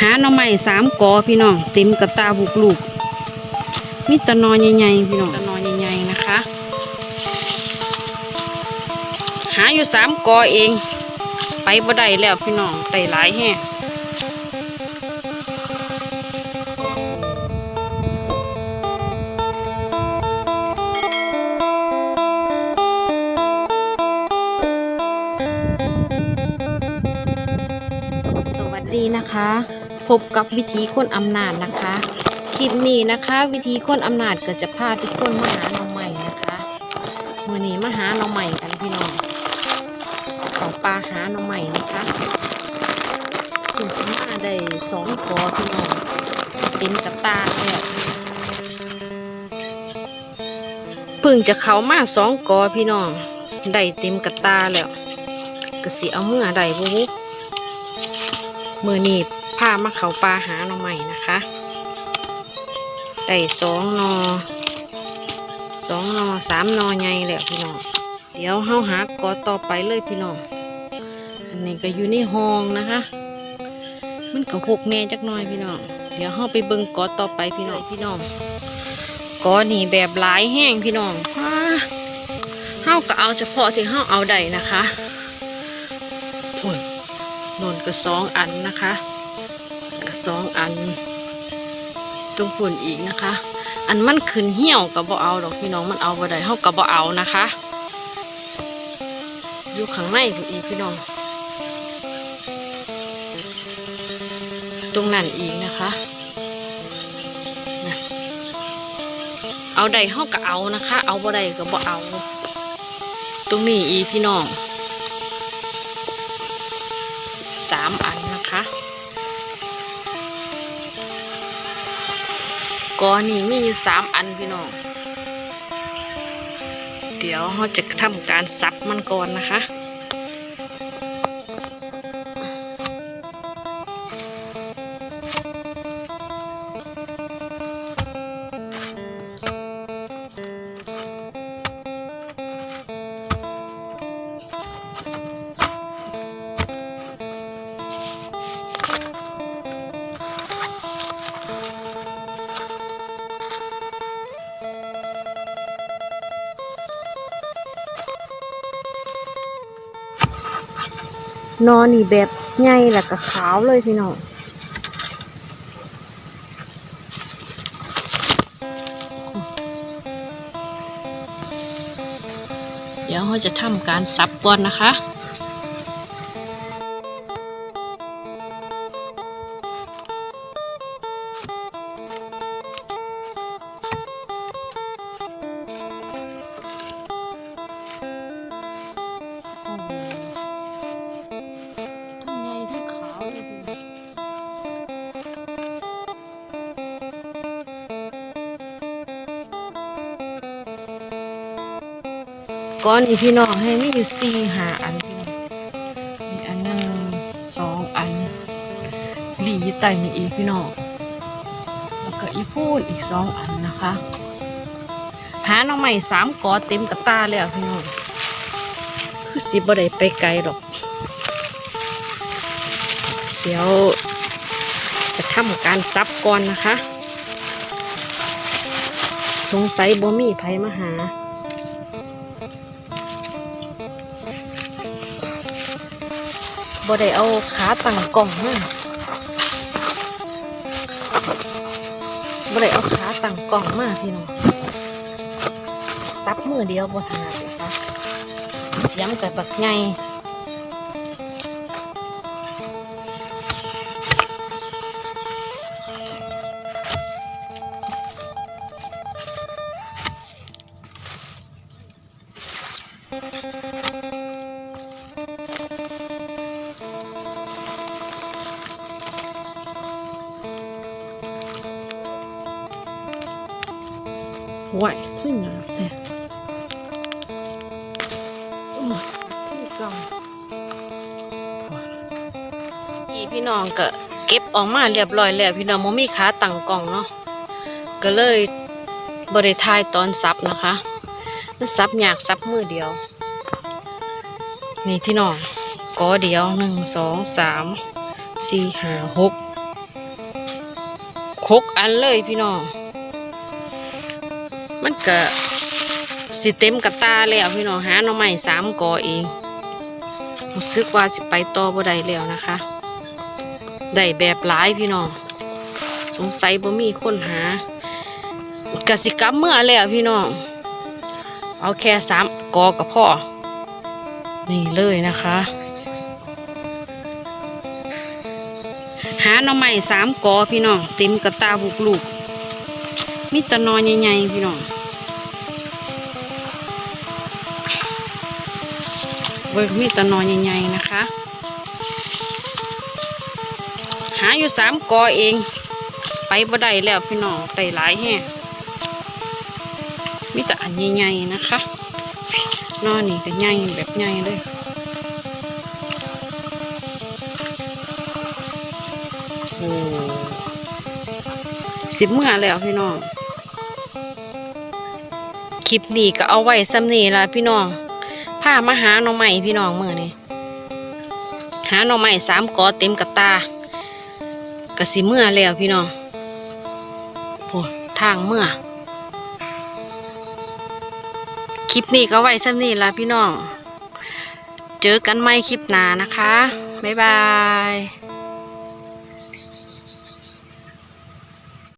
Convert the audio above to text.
หาหน่อไม้สามกอพี่น้องเต็มกระตาบุกลูกมีแตะนอนใหญ่ๆพี่น้องแตะนอนใหญ่ๆนะคะ หาอยู่สามกอเอง ไปบ่ได้แล้วพี่น้องได้หลายแห่สวัสดีนะคะ พบกับวิธีคนอำนาจนะคะ คลิปนี้นะคะ วิธีคนอำนาจก็จะพาทุกคนมาหาน้องใหม่นะคะมือนี้มาหาน้องใหม่กันพี่น้องของปลาหาหน่อใหม่นะคะถึงมาได้สองกอพี่น้องเต็มกระตาแล้วเพิ่งจะเขามาสองกอพี่น้องได้เต็มกระตาแล้วก็สิเอาเมื่อได้บุบุมือนี้ พามาเขาปลาหาหน่อใหม่นะคะได้สองนอสองนอสามนอใหญ่แล้วพี่น้องเดี๋ยวเฮาหากอต่อไปเลยพี่น้องอันนี้ก็อยู่ในห้องนะคะ มันก็หกแน่จักหน่อยพี่น้องเดี๋ยวเฮาไปเบิ่งกอต่อไปพี่น้องพี่น้องกอนี่แบบหลายแห้งพี่น้องว้าเฮาก็เอาเฉพาะที่เฮาเอาได้นะคะโอนนก็สองอันนะคะ สองอัน ตรงปุ่นอีกนะคะ อันมันขึ้นเหี่ยวก็บ่เอาดอกพี่น้องมันเอาบ่ได้เฮาก็บ่เอานะคะ อยู่ข้างในพุ่นอีกพี่น้อง ตรงนั้นอีกนะคะเอาใดเฮาก็เอานะคะ เอาบ่ได้ก็บ่เอา ตรงนี้อีพี่น้องสามอัน กอนี่มีอยู่สามอันพี่น้อง เดี๋ยวเราจะทำการซับมันก่อนนะคะ นอนนี่แบบใหญ่แล้วก็ขาวเลยพี่น้องเดี๋ยวเราจะทำการซับก่อนนะคะ ก้อนนี้พี่น้องให้มีอยู่สี่หาอันพี่น้องมีอันหนึ่งสองอันหลีไต่นี่อีกพี่น้องแล้วก็อีพูดอีกสองอันนะคะ หาน้องใหม่สามกอเต็มกระตาเลยอะพี่น้องคือสิบ่ได้ไปไกลหรอก เดี๋ยวจะทำการซับก่อนนะคะ สงสัยบ่มีไผมาหา บ่ได้เอาขาตั้งกล่องมาบ่ได้เอาขาตั้งกล่องมาพี่น้องซับมือเดียวบ่ถนัดนะคะเสียงกับบักไง ไหวขึ้นนะแต่โอ้ยที่กล่องพี่พี่น้องก็เก็บออกมาเรียบร้อยแล้วพี่น้องมมีขาตั้งกล่องเนาะก็เลยบริทายตอนซับนะคะมันซับยากซับมือเดียว นี่พี่น้องกอเดียวหนึ่งสองสามสี่ห้าหกหกอันเลยพี่น้อง มันก็สิเต็มกระตาแล้วพี่น้องหาหน่อไม้สามกอเองรู้สึกว่าสิไปต่อบ่ได้แล้วนะคะได้แบบหลายพี่น้องสงสัยบ่มีคนหากสิกลับเมื่อแล้วพี่น้องเอาแค่สามกอกับพ่อนี่เลยนะคะ หาหน่อไม้สามกอพี่น้องเต็มกระตาบุกลูก มีตะนอนใหญ่ๆพี่น้องเบิกมีตะนอนใหญ่ๆนะคะ หาอยู่สามกอเอง ไปบ่ได้แล้วพี่น้องได้หลายแห่มีแต่อันใหญ่ๆนะคะนอนนี่ก็ใหญ่แบบใหญ่เลยโอ้สิบเมื่อแล้วพี่น้อง คลิปนี้ก็เอาไว้ซ้ำนี่ละพี่น้องพามาหาหน่อใหม่พี่น้องเมื่อนี้หาหน่อใหม่สามกอเต็มกระตากระสิเมื่อแล้วพี่น้องโอ้ทางเมื่อ คลิปนี้ก็ไว้ซ้ำนี่ละพี่น้อง เจอกันใหม่คลิปหนานะคะ บ๊ายบาย